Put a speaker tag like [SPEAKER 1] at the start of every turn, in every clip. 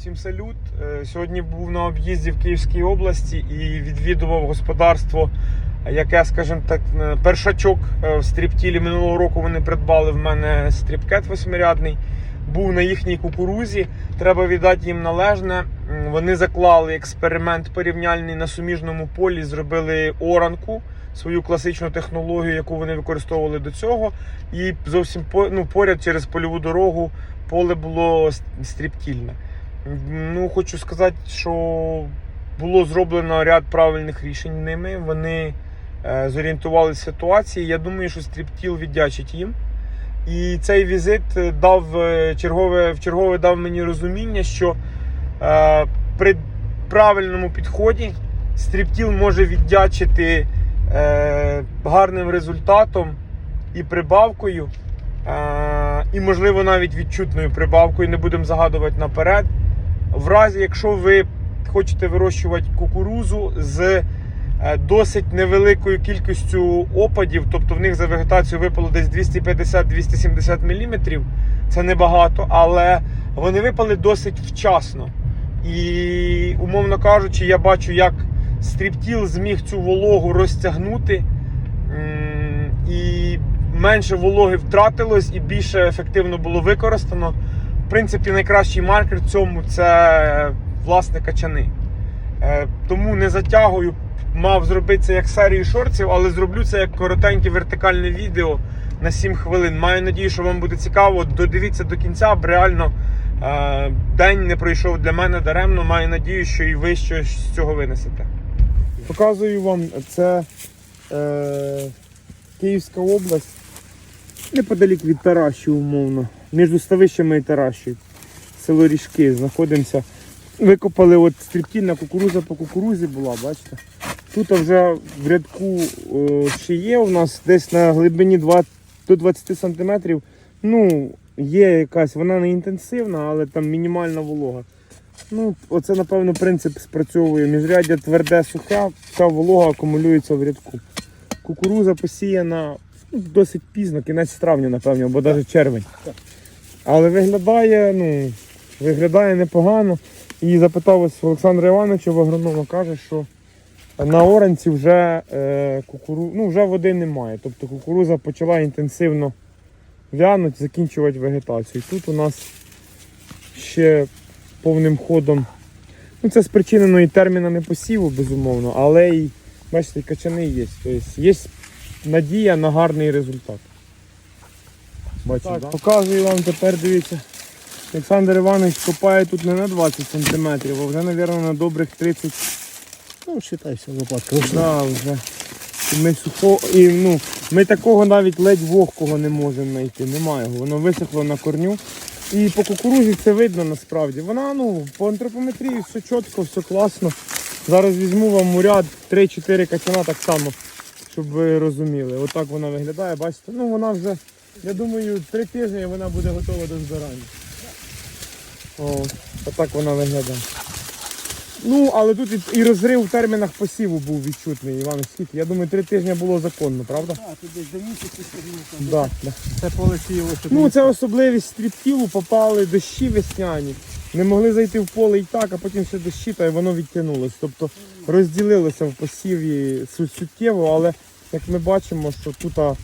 [SPEAKER 1] Всім салют. Е, Сьогодні був на об'їзді в Київській області і відвідував господарство, яке, скажімо так, е, першачок е, в стріптілі. Минулого року вони придбали в мене стріпкет восьмирядний. Був на їхній кукурузі. Треба віддати їм належне. Вони заклали експеримент порівняльний на суміжному полі, зробили оранку, свою класичну технологію, яку вони використовували до цього. І зовсім ну, поряд через польову дорогу поле було стріптільне. Ну, хочу сказати, що було зроблено ряд правильних рішень ними. Вони е, зорієнтувалися в ситуації. Я думаю, що стріптіл віддячить їм. І цей візит дав е, чергове, в чергове дав мені розуміння, що е, при правильному підході стріптіл може віддячити е, гарним результатом і прибавкою, е, і, можливо, навіть відчутною прибавкою, не будемо загадувати наперед. В разі, якщо ви хочете вирощувати кукурузу з е, досить невеликою кількістю опадів, тобто в них за вегетацію випало десь 250-270 мм, це небагато, але вони випали досить вчасно. І, умовно кажучи, я бачу, як стріптіл зміг цю вологу розтягнути, і менше вологи втратилось, і більше ефективно було використано. Принципі, найкращий маркер в цьому це е, власне качани. Е, Тому не затягую. Мав зробити це як серію шортів, але зроблю це як коротеньке вертикальне відео на 7 хвилин. Маю надію, що вам буде цікаво. Додивіться до кінця, бо реально е, день не пройшов для мене даремно. Маю надію, що і ви щось з цього винесете. Показую вам це е, Київська область. Неподалік від Таращі, умовно. Між Ставищами і Таращі. Село Ріжки. Знаходимося. Викопали от стріптільна кукуруза по кукурузі була, бачите? Тут вже в рядку о, ще є у нас десь на глибині 2, до 20 см. Ну, є якась, вона не інтенсивна, але там мінімальна волога. Ну, оце, напевно, принцип спрацьовує. Міжряддя тверде, сухе, ця волога акумулюється в рядку. Кукуруза посіяна досить пізно, кінець травня, напевно, або навіть червень. Але виглядає, ну, виглядає непогано. І запитав ось Олександра Івановича в агронома, каже, що на оранці вже, е, кукуру... ну, вже води немає. Тобто кукуруза почала інтенсивно вянути, закінчувати вегетацію. І тут у нас ще повним ходом. Ну, це спричинено і термінами посіву, безумовно, але й бачите, качани є. Тобто є надія на гарний результат. Бачите, так,
[SPEAKER 2] да?
[SPEAKER 1] показую вам тепер, дивіться. Олександр Іванович копає тут не на 20 см, а вже, мабуть, на добрих 30
[SPEAKER 2] Ну, считайся, лопатка.
[SPEAKER 1] Да, вже. І ми сухо, і, ну, ми такого навіть ледь вогкого не можемо знайти. Немає його. Воно висохло на корню. І по кукурузі це видно насправді. Вона ну, по антропометрії все чітко, все класно. Зараз візьму вам у ряд 3-4 качана так само, щоб ви розуміли. Отак вона виглядає, бачите? Ну вона вже, я думаю, три тижні вона буде готова до збирання. О, отак вона виглядає. Ну, але тут і, розрив в термінах посіву був відчутний, Іван скільки. Я думаю, три тижні було законно, правда?
[SPEAKER 2] Так, тут десь до місяця скажімо.
[SPEAKER 1] Да, да.
[SPEAKER 2] Це поле сіялося.
[SPEAKER 1] Ну, це особливість стріптілу, попали дощі весняні. Не могли зайти в поле і так, а потім ще дощі, та й воно відтягнулося. Тобто розділилося в посіві суттєво, але як ми бачимо, що тут а,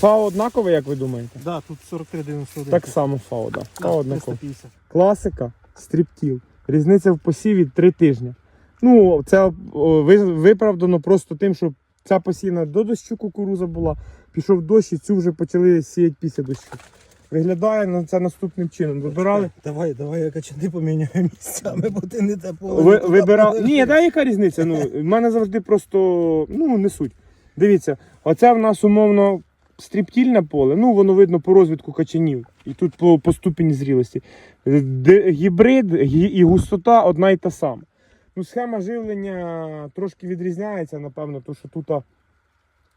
[SPEAKER 1] ФАО однакове, як ви думаєте?
[SPEAKER 2] Да, тут 43,91.
[SPEAKER 1] Так само ФАО, да. ФАО однакове. Класика, стріптіл. Різниця в посіві три тижні. Ну, це виправдано просто тим, що ця посіяна до дощу кукуруза була, пішов дощ і цю вже почали сіяти після дощу. Виглядає на це наступним чином. Вибирали.
[SPEAKER 2] Давай, давай я качани поміняю місцями, бо ти не те.
[SPEAKER 1] Ви, вибирали. Ні, да, яка різниця? Ну, в мене завжди просто ну, не суть. Дивіться, оце в нас умовно стріптільне поле, ну воно видно по розвитку качанів. І тут по, по ступені зрілості. Де, гібрид гі- і густота одна й та сама. Ну, схема живлення трошки відрізняється, напевно, тому що тут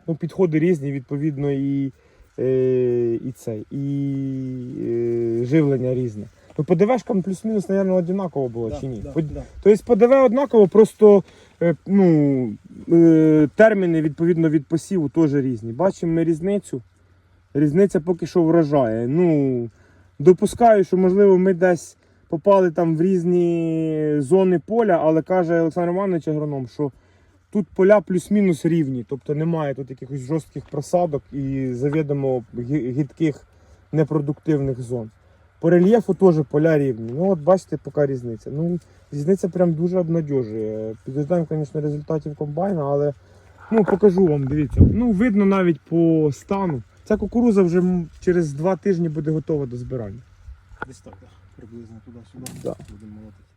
[SPEAKER 1] ну, підходи різні, відповідно, і, е, і цей, і е, живлення різне. Ну, по плюс-мінус, мабуть, однаково було
[SPEAKER 2] Да,
[SPEAKER 1] чи ні?
[SPEAKER 2] да,
[SPEAKER 1] По-
[SPEAKER 2] да.
[SPEAKER 1] Тобто по ДВ однаково, просто е, ну, е, терміни відповідно від посіву теж різні. Бачимо ми різницю. Різниця поки що вражає. Ну, допускаю, що можливо ми десь попали там в різні зони поля, але каже Олександр Іванович агроном, що тут поля плюс-мінус рівні, тобто немає тут якихось жорстких просадок і завідомо гі- гидких непродуктивних зон. По рельєфу теж поля рівні. Ну от бачите, поки різниця. Ну, різниця прям дуже обнадьожує. Підождаємо, звісно, результатів комбайна, але ну, покажу вам, дивіться. Ну, видно навіть по стану. Ця кукуруза вже через два тижні буде готова до збирання.
[SPEAKER 2] Десь так, приблизно туди-сюди.
[SPEAKER 1] Да.
[SPEAKER 2] Будемо молотити.